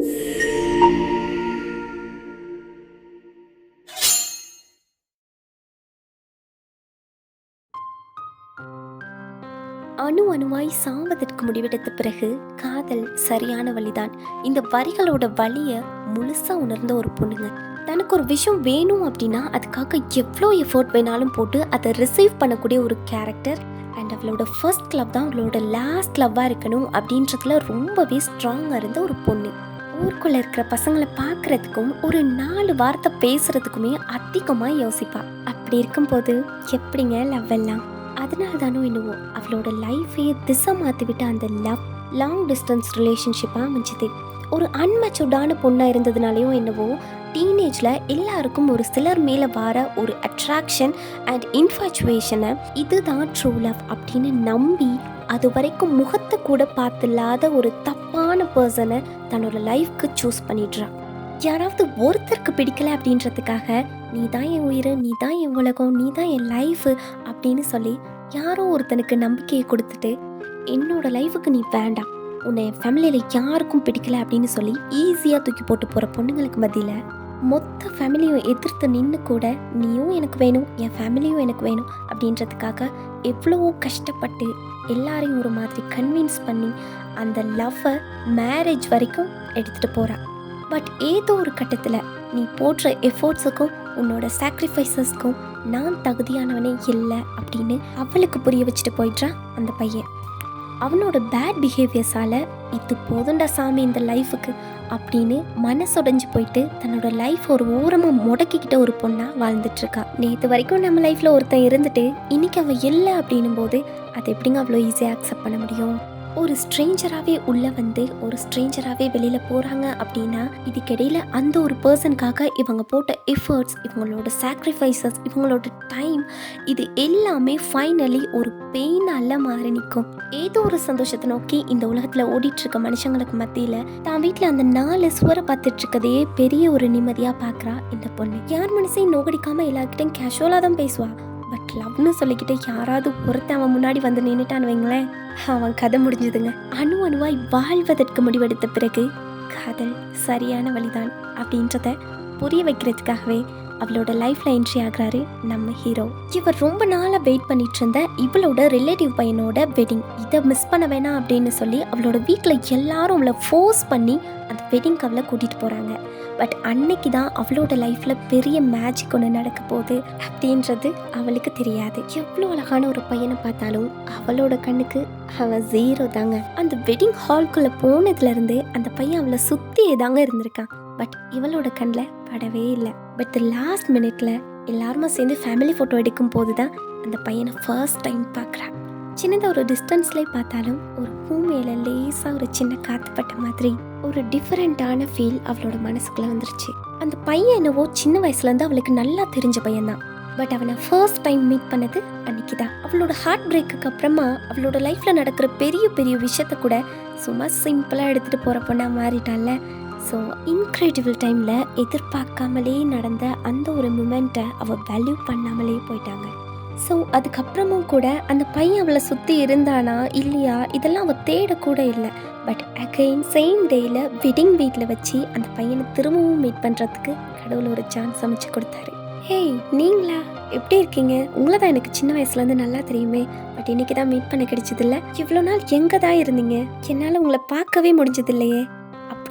அணு அணுவாய் சாவதற்கு முடிவெடுத்த பிறகு காதல் சரியான வழிதான். இந்த வரிகளோட வழியை முழுசா உணர்ந்த ஒரு பொண்ணுங்க. தனக்கு ஒரு விஷயம் வேணும் அப்படின்னா அதுக்காக எவ்வளோ எஃபோர்ட் வேணாலும் போட்டு அதை ரிசீவ் பண்ணக்கூடிய ஒரு கேரக்டர் அண்ட் அவளோட ஃபர்ஸ்ட் லவ் தான் அவளோட லாஸ்ட் லவ்வாக இருக்கணும் அப்படின்றதுல ரொம்பவே ஸ்ட்ராங்காக இருந்த ஒரு பொண்ணு. ஊருக்குள்ளே இருக்கிற பசங்களை பார்க்கறதுக்கும் ஒரு நாலு வார்த்தை பேசுறதுக்குமே அதிகமாக யோசிப்பா. அப்படி இருக்கும்போது எப்படிங்க லவ் எல்லாம்? அதனால தானோ என்னவோ அவளோட லைஃபையே திசை மாற்றி விட்ட அந்த லவ் லாங் டிஸ்டன்ஸ் ரிலேஷன்ஷிப்பாக அமைஞ்சுது. ஒரு அன்மெச்சூர்டான பொண்ணாக இருந்ததுனாலையும் என்னவோ டீனேஜில் எல்லாருக்கும் ஒரு சிலர் மேலே வர ஒரு அட்ராக்ஷன் அண்ட் இன்ஃபாச்சுவேஷனை இதுதான் ட்ரூ லவ் அப்படின்னு நம்பி அது வரைக்கும் முகத்தை கூட பார்த்துல்லாத ஒரு தப்பு பர்சனை தன்னோட லைஃப்க்கு சூஸ் பண்ணிடுறான். யாராவது ஒருத்தருக்கு பிடிக்கல அப்படின்றதுக்காக நீ தான் என் உயிர் நீ தான் என் உலகம் நீ தான் என் லைஃபு அப்படின்னு சொல்லி யாரோ ஒருத்தனுக்கு நம்பிக்கையை கொடுத்துட்டு என்னோட லைஃபுக்கு நீ வேண்டாம். உன்னை என் ஃபேமிலியில் யாருக்கும் பிடிக்கல அப்படின்னு சொல்லி ஈஸியாக தூக்கி போட்டு போகிற பொண்ணுங்களுக்கு மத்தியில் மொத்த ஃபேமிலியும் எதிர்த்து நின்று கூட நீயும் எனக்கு வேணும் என் ஃபேமிலியும் எனக்கு வேணும் அப்படின்றதுக்காக எவ்வளவோ கஷ்டப்பட்டு எல்லாரையும் ஒரு மாதிரி கன்வின்ஸ் பண்ணி அந்த லவ்வை மேரேஜ் வரைக்கும் எடுத்துகிட்டு போகிறாள் பட் ஏதோ ஒரு கட்டத்தில் நீ போடுற எஃபோர்ட்ஸுக்கும் உன்னோட சாக்ரிஃபைசஸ்க்கும் நான் தகுதியானவனே இல்லை அப்படின்னு அவளுக்கு புரிய வச்சுட்டு போயிடுறான் அந்த பையன். அவனோட பேட் பிஹேவியர்ஸால் இது போதுண்டா சாமி இந்த லைஃபுக்கு அப்படின்னு மனசுடைஞ்சு போயிட்டு தன்னோட லைஃப் ஒரு ஓரமாக முடக்கிக்கிட்ட ஒரு பொண்ணாக வாழ்ந்துட்டு இருக்கா நேற்று வரைக்கும் நம்ம லைஃப்பில் ஒருத்தன் இருந்துட்டு இன்னைக்கு அவள் இல்லை அப்படின்னும் போது அதை எப்படிங்க அவ்வளோ ஈஸியாக அக்செப்ட் பண்ண முடியும்? ஒரு ஸ்ட்ரேஞ்சராகவே உள்ளே வந்து ஒரு ஸ்ட்ரேஞ்சராகவே வெளியில் போகிறாங்க அப்படின்னா இதுக்கிடையில் அந்த ஒரு பர்சனுக்காக இவங்க போட்ட எஃபர்ட்ஸ் இவங்களோட சாக்ரிஃபைசஸ் இவங்களோட டைம் இது எல்லாமே ஃபைனலி ஒரு பெயினால் மாறி நிற்கும் ஏதோ ஒரு சந்தோஷத்தை நோக்கி இந்த உலகத்தில் ஓடிட்டுருக்க மனுஷங்களுக்கு மத்தியில் தான் வீட்டில் அந்த நாலு சுவரை பார்த்துட்டு இருக்கதையே பெரிய ஒரு நிம்மதியாக பார்க்குறா இந்த பொண்ணு. யார் மனசையும் நோக்கடிக்காமல் எல்லாருக்கிட்டையும் கேஷுவலாக தான் பேசுவாள் பட் லவ்னு சொல்லிக்கிட்டு யாராவது ஒருத்தன் அவன் முன்னாடி வந்து நின்றுட்டான்னு வைங்களேன். அவன் கதை முடிஞ்சதுங்க. அணு அணுவாய் வாழ்வதற்கு முடிவெடுத்த பிறகு காதல் சரியான வழிதான் அப்படின்றத புரிய வைக்கிறதுக்காகவே அவளோட லைஃப்ல என்ட்ரி ஆகுறாரு நம்ம ஹீரோ இவர் ரொம்ப நாளாக வெயிட் பண்ணிட்டு இருந்த இவளோட ரிலேட்டிவ் பையனோட வெட்டிங் இதை மிஸ் பண்ண வேணாம் அப்படின்னு சொல்லி அவளோட வீட்டில் எல்லாரும் அவளை ஃபோர்ஸ் பண்ணி அந்த வெட்டிங் அவளை கூட்டிகிட்டு போகிறாங்க பட் அன்னைக்கு தான் அவளோட லைஃப்பில் பெரிய மேஜிக் ஒன்று நடக்க போகுது அப்படின்றது அவளுக்கு தெரியாது. எவ்வளோ அழகான ஒரு பையனை பார்த்தாலும் அவளோட கண்ணுக்கு அவன் ஜீரோ தாங்க. அந்த வெட்டிங் ஹால்குள்ளே போனதுலேருந்து அந்த பையன் அவளை சுற்றியே தாங்க இருந்திருக்கான். பட் இவளோட கண்ணில் படவே இல்லை. பட் லாஸ்ட் மினிட்ல எல்லாருமா சேர்ந்து ஃபேமிலி ஃபோட்டோ எடுக்கும் போது தான் அந்த பையனை ஃபர்ஸ்ட் டைம் பார்க்குறான் சின்னதாக ஒரு டிஸ்டன்ஸ்லேயே பார்த்தாலும் ஒரு பூ மேலே லேசாக ஒரு சின்ன காத்துப்பட்ட மாதிரி ஒரு டிஃப்ரெண்ட்டான ஃபீல் அவளோட மனசுக்குள்ளே வந்துருச்சு. அந்த பையன் என்னவோ சின்ன வயசுலேருந்து அவளுக்கு நல்லா தெரிஞ்ச பையன்தான் பட் அவனை ஃபர்ஸ்ட் டைம் மீட் பண்ணது அன்னைக்கு தான். அவளோட ஹார்ட் பிரேக்குக்கு அப்புறமா அவளோட லைஃப்பில் நடக்கிற பெரிய பெரிய விஷயத்த கூட சும்மா சிம்பிளாக எடுத்துகிட்டு போகிற பொண்ணா மாறிட்டால ஸோ இன்க்ரெடிபிள் டைமில் எதிர்பார்க்காமலே நடந்த அந்த ஒரு மூமெண்ட்டை அவள் வேல்யூ பண்ணாமலே போயிட்டாங்க. ஸோ அதுக்கப்புறமும் கூட அந்த பையன் அவளை சுற்றி இருந்தானா இல்லையா? இதெல்லாம் அவள் தேடக்கூட இல்லை. பட் அகைன் சேம் டேயில் வெட்டிங் வீட்டில் வச்சு அந்த பையனை திரும்பவும் மீட் பண்ணுறதுக்கு கடவுள் ஒரு சான்ஸ் அமைச்சு கொடுத்தாரு. ஹேய் நீங்களா? எப்படி இருக்கீங்க? உங்களை தான் எனக்கு சின்ன வயசுலேருந்து நல்லா தெரியுமே. பட் இன்னைக்கு தான் மீட் பண்ண கிடைச்சதில்ல. இவ்வளோ நாள் எங்கே தான் இருந்தீங்க? என்னால் உங்களை பார்க்கவே முடிஞ்சதில்லையே.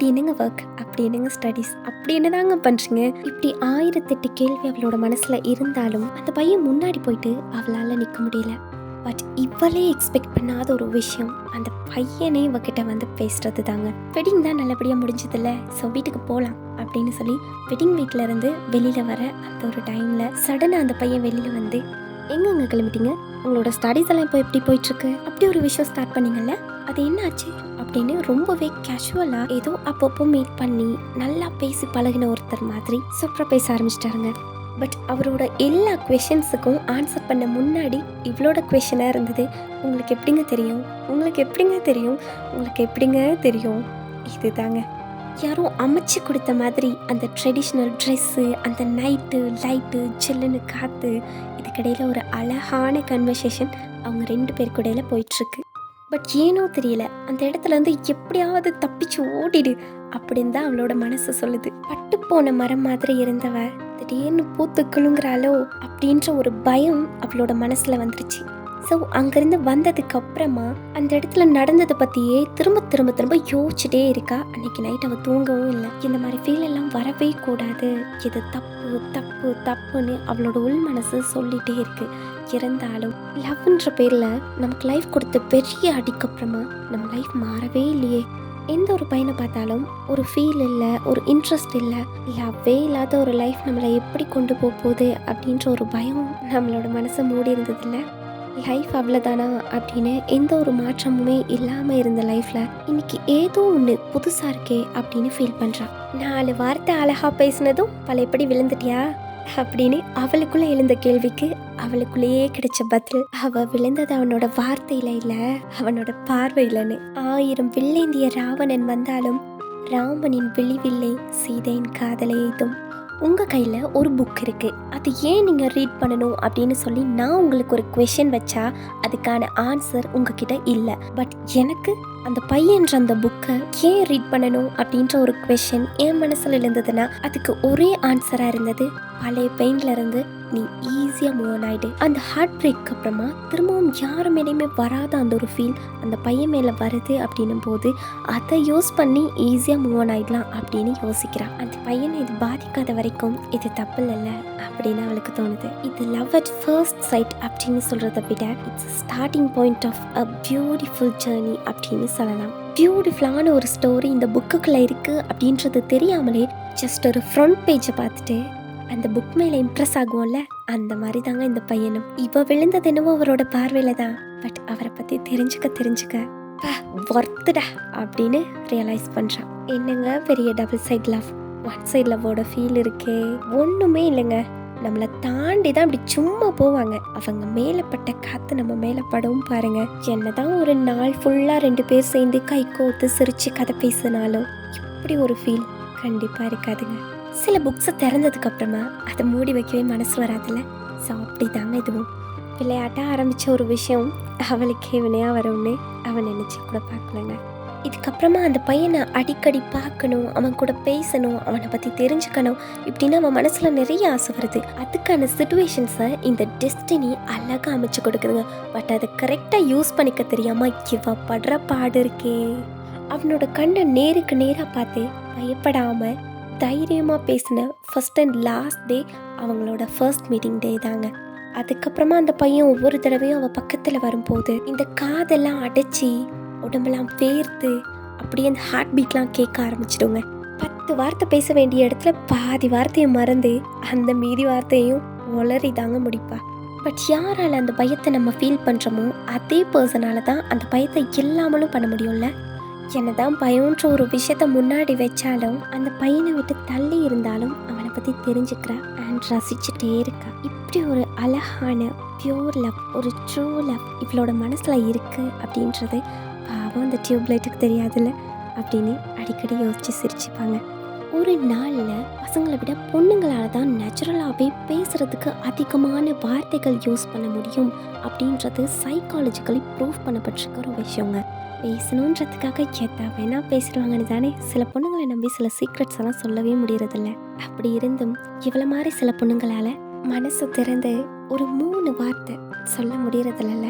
அப்படி என்னங்க ஒர்க் அப்படி என்னங்க ஸ்டடீஸ் அப்படி என்ன தாங்க பண்ணுறீங்க இப்படி ஆயிரத்தெட்டு கேள்வி அவளோட மனசில் இருந்தாலும் அந்த பையன் முன்னாடி போயிட்டு அவளால் நிற்க முடியல. பட் இவளே எக்ஸ்பெக்ட் பண்ணாத ஒரு விஷயம். அந்த பையனே இவகிட்ட வந்து பேசுறது தாங்க வெட்டிங் தான் நல்லபடியாக முடிஞ்சதில்ல. ஸோ வீட்டுக்கு போகலாம் அப்படின்னு சொல்லி வெட்டிங் வீட்டில் இருந்து வெளியில் வர அந்த ஒரு டைமில் சடனாக அந்த பையன் வெளியில் வந்து எங்கங்க கிளம்பிட்டீங்க? உங்களோட ஸ்டடீஸ் எல்லாம் இப்போ எப்படி போயிட்டுருக்கு அப்படி ஒரு விஷயம் ஸ்டார்ட் பண்ணீங்கல்ல? அது என்ன ஆச்சு? அப்படின்னு ரொம்பவே கேஷுவலாக ஏதோ அப்பப்போ மீட் பண்ணி நல்லா பேசி பழகின ஒருத்தர் மாதிரி சூப்பராக பேச ஆரம்பிச்சிட்டாருங்க. பட் அவரோட எல்லா கொஷின்ஸுக்கும் ஆன்சர் பண்ண முன்னாடி இவ்வளோட கொஷனாக இருந்தது. உங்களுக்கு எப்படிங்க தெரியும்? உங்களுக்கு எப்படிங்க தெரியும்? உங்களுக்கு எப்படிங்க தெரியும்? இதுதாங்க. யாரோ அமைச்சு கொடுத்த மாதிரி அந்த ட்ரெடிஷ்னல் ட்ரெஸ்ஸு அந்த நைட்டு லைட்டு சில்லுன்னு காற்று இதுக்கிடையில் ஒரு அழகான கன்வர்சேஷன் அவங்க ரெண்டு பேர் கூடையில் போயிட்டுருக்கு. பட் ஏனோ தெரியல. அந்த இடத்துலேருந்து எப்படியாவது தப்பிச்சு ஓடிடு அப்படின்னு தான் அவளோட மனசு சொல்லுது. பட்டு போன மரம் மாதிரி இருந்தவ திடீர்னு பூத்து குலுங்குறாளோ அப்படின்ற ஒரு பயம் அவளோட மனசுல வந்துருச்சு. ஸோ அங்கேருந்து வந்ததுக்கு அப்புறமா அந்த இடத்துல நடந்ததை பற்றியே திரும்ப திரும்ப திரும்ப யோசிச்சுட்டே இருக்கா. அன்னைக்கு நைட் அவள் தூங்கவும் இல்லை. இந்த மாதிரி ஃபீல் எல்லாம் வரவே கூடாது. இது தப்பு தப்பு தப்புன்னு அவளோட உள் மனசு சொல்லிட்டே இருக்கு. இருந்தாலும் லவ்ன்ற பேரில் நமக்கு லைஃப் கொடுத்த பெரிய அடிக்கு அப்புறமா நம்ம லைஃப் மாறவே இல்லையே. எந்த ஒரு பையனை பார்த்தாலும் ஒரு ஃபீல் இல்லை ஒரு இன்ட்ரெஸ்ட் இல்லை லவ்வே இல்லாத ஒரு லைஃப் நம்மளை எப்படி கொண்டு போக போகுது அப்படின்ற ஒரு பயம் நம்மளோட மனசை மூடி இருந்ததில்ல. லைஃப் அவ்வளோதானா அப்படின்னு எந்த ஒரு மாற்றமுமே இல்லாமல் இருந்த லைஃப்பில் இன்னைக்கு ஏதோ ஒன்று புதுசாக இருக்கே அப்படின்னு ஃபீல் பண்ணுறான் நாலு வார்த்தை அழகாக பேசினதும் பழையபடி விழுந்துட்டியா? அப்படின்னு அவளுக்குள்ளே எழுந்த கேள்விக்கு அவளுக்குள்ளேயே கிடைச்ச பதில் அவ விழுந்தது அவனோட வார்த்தையில இல்ல அவனோட பார்வையிலன்னு. ஆயிரம் வில்லேந்திய ராவணன் வந்தாலும் ராமனின் விழிவில்லை சீதையின் காதலை எய்தும். உங்கள் கையில் ஒரு புக் இருக்குது அது ஏன் நீங்கள் ரீட் பண்ணணும் அப்படின்னு சொல்லி நான் உங்களுக்கு ஒரு கொஷின் வச்சா அதுக்கான ஆன்சர் உங்ககிட்ட இல்லை. பட் எனக்கு அந்த பையன்ற அந்த புக்கை ஏன் ரீட் பண்ணணும் அப்படின்ற ஒரு கொஷின் என் மனசில் இருந்ததுன்னா அதுக்கு ஒரே ஆன்சராக இருந்தது பழைய பெயின்ல நீ ஈஸியாக மூவ் ஆன் ஆகிடு அந்த ஹார்ட் பிரேக் அப்புறமா திரும்பவும் யாரும் மேலேயுமே வராத அந்த ஒரு ஃபீல் அந்த பையன் மேலே வருது அப்படின்னும் போது அதை யூஸ் பண்ணி ஈஸியாக மூவ் ஆன் ஆகிடலாம் அப்படின்னு யோசிக்கிறான். அந்த பையனை இது பாதிக்காத வரைக்கும் இது தப்பு இல்லை அப்படின்னு அவளுக்கு தோணுது. இது லவ் அட் ஃபர்ஸ்ட் சைட் அப்படின்னு சொல்கிறத விட it's starting point of a beautiful journey அப்படின்னு சொல்லலாம். பியூட்டிஃபுல்லான ஒரு ஸ்டோரி இந்த புக்குக்குள்ளே இருக்குது அப்படின்றது தெரியாமலே ஜஸ்ட் ஒரு ஃப்ரண்ட் பேஜை பார்த்துட்டு அந்த புக் மேலே இம்ப்ரெஸ் ஆகும்ல? அந்த மாதிரி தாங்க இந்த பையனும். இவ விழுந்தது என்னவோ அவரோட பார்வையில தான். பட் அவரை பற்றி தெரிஞ்சுக்க தெரிஞ்சுக்க. ஒர்த்துடா அப்படின்னு ரியலைஸ் பண்ணுறான் என்னங்க பெரிய double side love one side லவ்வோட feel இருக்கே. ஒன்றுமே இல்லைங்க. நம்மளை தாண்டி தான் அப்படி சும்மா போவாங்க. அவங்க மேலப்பட்ட காற்று நம்ம மேலே படவும் பாருங்க. என்னதான் ஒரு நாள் ஃபுல்லாக ரெண்டு பேர் சேர்ந்து கை கோத்து சிரிச்சு கதை பேசினாலும் இப்படி ஒரு ஃபீல் கண்டிப்பாக இருக்காதுங்க. சில புக்ஸை திறந்ததுக்கு அப்புறமா அதை மூடி வைக்கவே மனசு வராதுல்ல? ஸோ அப்படி தாங்க இதுவும். விளையாட்டாக ஆரம்பித்த ஒரு விஷயம் அவளுக்கே வினையாக வரும்னு அவன் நினச்சி கூட பார்க்கலங்க. இதுக்கப்புறமா அந்த பையனை அடிக்கடி பார்க்கணும் அவன் கூட பேசணும் அவனை பற்றி தெரிஞ்சுக்கணும் இப்படின்னு அவன் மனசில் நிறைய ஆசை வருது. அதுக்கான சுச்சுவேஷன்ஸை இந்த டெஸ்டினி அழகாக அமைச்சு கொடுக்குதுங்க. பட் அதை கரெக்டாக யூஸ் பண்ணிக்க தெரியாமல் இவ படுற பாடு இருக்கே. அவனோட கண்ணை நேருக்கு நேராக பார்த்து பயப்படாமல் தைரியமாக பேசின ஃபஸ்ட் அண்ட் லாஸ்ட் டே அவங்களோட ஃபர்ஸ்ட் மீட்டிங் டே தாங்க. அதுக்கப்புறமா அந்த பையன் ஒவ்வொரு தடவையும் அவள் பக்கத்தில் வரும்போது இந்த காதெல்லாம் அடைச்சி உடம்பெல்லாம் பேர்த்து அப்படியே அந்த ஹார்ட் பீட்லாம் கேட்க ஆரம்பிச்சிடுங்க. பத்து வார்த்தை பேச வேண்டிய இடத்துல பாதி வார்த்தையை மறந்து அந்த மீதி வார்த்தையும் உளறி தாங்க முடிப்பா. பட் யாரால் அந்த பயத்தை நம்ம ஃபீல் பண்ணுறோமோ அதே பர்சனால தான் அந்த பயத்தை இல்லாமலும் பண்ண முடியும்ல? என்னதான் பயம்ன்ற ஒரு விஷயத்த முன்னாடி வச்சாலும் அந்த பையனை விட்டு தள்ளி இருந்தாலும் அவனை பற்றி தெரிஞ்சுக்கிறா அண்ட் ரசிச்சுட்டே இருக்கா. இப்படி ஒரு அழகான பியூர் லவ் ஒரு ட்ரூ லவ் இவளோட மனசில் இருக்குது அப்படின்றது பாவம் அந்த டியூப்லைட்டுக்கு தெரியாதுல்ல? அப்படின்னு அடிக்கடி யோசிச்சு சிரிச்சுப்பாங்க. ஒரு நாளில் பசங்களை விட பொண்ணுங்களால் தான் நேச்சுரலாகவே பேசுகிறதுக்கு அதிகமான வார்த்தைகள் யூஸ் பண்ண முடியும் அப்படின்றது சைக்காலஜிக்கலி ப்ரூவ் பண்ணப்பட்டிருக்க ஒரு விஷயங்க. பேசணுன்றதுக்காக எதா வேணா பேசிடுவாங்கன்னு தானே. சில பொண்ணுங்களை நம்பி சில சீக்ரெட்ஸ் எல்லாம் சொல்லவே முடியறதில்ல. அப்படி இருந்தும் இவ்வளோ மாதிரி சில பொண்ணுங்களால் மனசு திறந்து ஒரு மூணு வார்த்தை சொல்ல முடியறதில்ல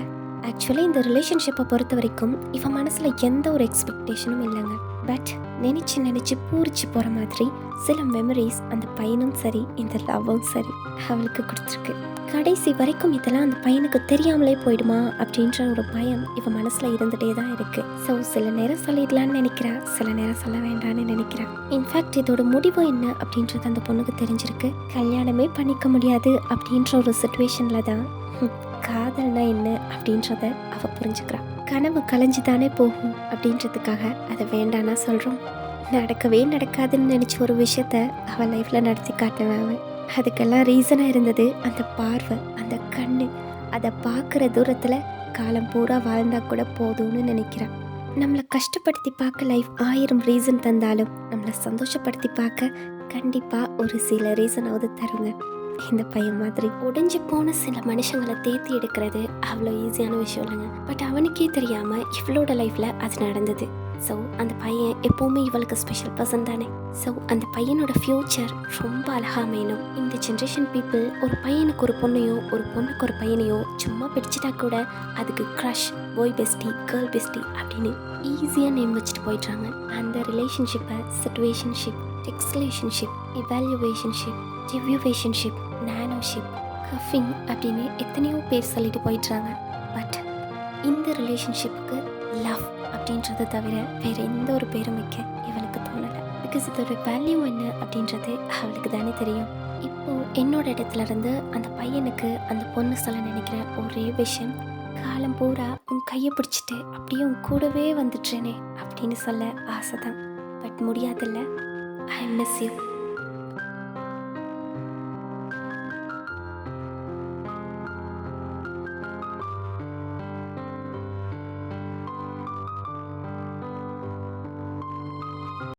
ஆக்சுவலி இந்த ரிலேஷன்ஷிப்பை பொறுத்த வரைக்கும் இவன் மனசில் எந்த ஒரு எக்ஸ்பெக்டேஷனும் இல்லைங்க. பட் நினச்சி நினச்சி பூரிச்சு போகிற மாதிரி சில மெமரிஸ் அந்த பையனும் சரி இந்த லவ்வும் சரி அவளுக்கு கொடுத்துருக்கு. கடைசி வரைக்கும் இதெல்லாம் அந்த பையனுக்கு தெரியாமலே போயிடுமா அப்படின்ற ஒரு பயம் இவன் மனசில் இருந்துகிட்டே தான் இருக்குது ஸோ சில நேரம் சொல்லிடலான்னு நினைக்கிறா சில நேரம் சொல்ல வேண்டான்னு நினைக்கிறா. இன்ஃபேக்ட் இதோட முடிவு என்ன அப்படின்றது அந்த பொண்ணுக்கு தெரிஞ்சிருக்கு. கல்யாணமே பண்ணிக்க முடியாது அப்படின்ற ஒரு சுச்சுவேஷனில் தான் காதல்னா என்ன அப்படின்றத அவ புரிஞ்சுக்கிறான் கனவு கலைஞ்சு தானே போகும் அப்படின்றதுக்காக அதை வேண்டானா சொல்கிறோம் நடக்கவே நடக்காதுன்னு நினச்ச ஒரு விஷயத்த அவள் லைஃப்பில் நடத்தி காட்டினவன் அவன் அதுக்கெல்லாம் ரீசனாக இருந்தது அந்த பார்வை அந்த கண்ணு. அதை பார்க்குற தூரத்தில் காலம் பூரா வாழ்ந்தா கூட போதும்னு நினைக்கிறான் நம்மளை கஷ்டப்படுத்தி பார்க்க லைஃப் ஆயிரம் ரீசன் தந்தாலும் நம்மளை சந்தோஷப்படுத்தி பார்க்க கண்டிப்பாக ஒரு சில ரீசனாவது தருங்க. இந்த பையன் மாதிரி உடைஞ்சு போன சில மனுஷங்களை தேத்தி எடுக்கிறது அவ்வளோ ஈஸியான விஷயம் இல்லைங்க. பட் அவனுக்கே தெரியாமல் இவளோட லைஃப்பில் அது நடந்தது. ஸோ அந்த பையன் எப்போவுமே இவளுக்கு ஸ்பெஷல் பர்சன் தானே. ஸோ அந்த பையனோட ஃப்யூச்சர் ரொம்ப அழகாக அமையணும். இந்த ஜென்ரேஷன் பீப்புள் ஒரு பையனுக்கு ஒரு பொண்ணையோ ஒரு பொண்ணுக்கு ஒரு பையனையோ சும்மா பிடிச்சிட்டா கூட அதுக்கு crush boy bestie girl bestie அப்படின்னு ஈஸியாக நேம் வச்சுட்டு போயிடுறாங்க. அந்த ரிலேஷன்ஷிப்பை சிச்சுவேஷன்ஷிப் எக்ஸ்லேஷன்ஷிப் இவாலுவேஷன்ஷிப் டிவ்யூவேஷன்ஷிப் நானோஷிப் கஃபிங் அப்படின்னு எத்தனையோ பேர் சொல்லிட்டு போயிடுறாங்க பட் இந்த ரிலேஷன்ஷிப்புக்கு லவ் அப்படின்றத தவிர வேறு எந்த ஒரு பேரும் வைக்க இவளுக்கு தோணலை. பிகாஸ் இதோட வேல்யூ என்ன அப்படின்றது அவளுக்கு தானே தெரியும். இப்போது என்னோட இடத்துல இருந்து அந்த பையனுக்கு அந்த பொண்ணு சொல்ல நினைக்கிற ஒரே விஷயம் காலம் பூரா உன் கையை பிடிச்சிட்டு அப்படியே உன் கூடவே வந்துட்டுறேனே அப்படின்னு சொல்ல ஆசை தான். பட் முடியாதில்ல. I miss you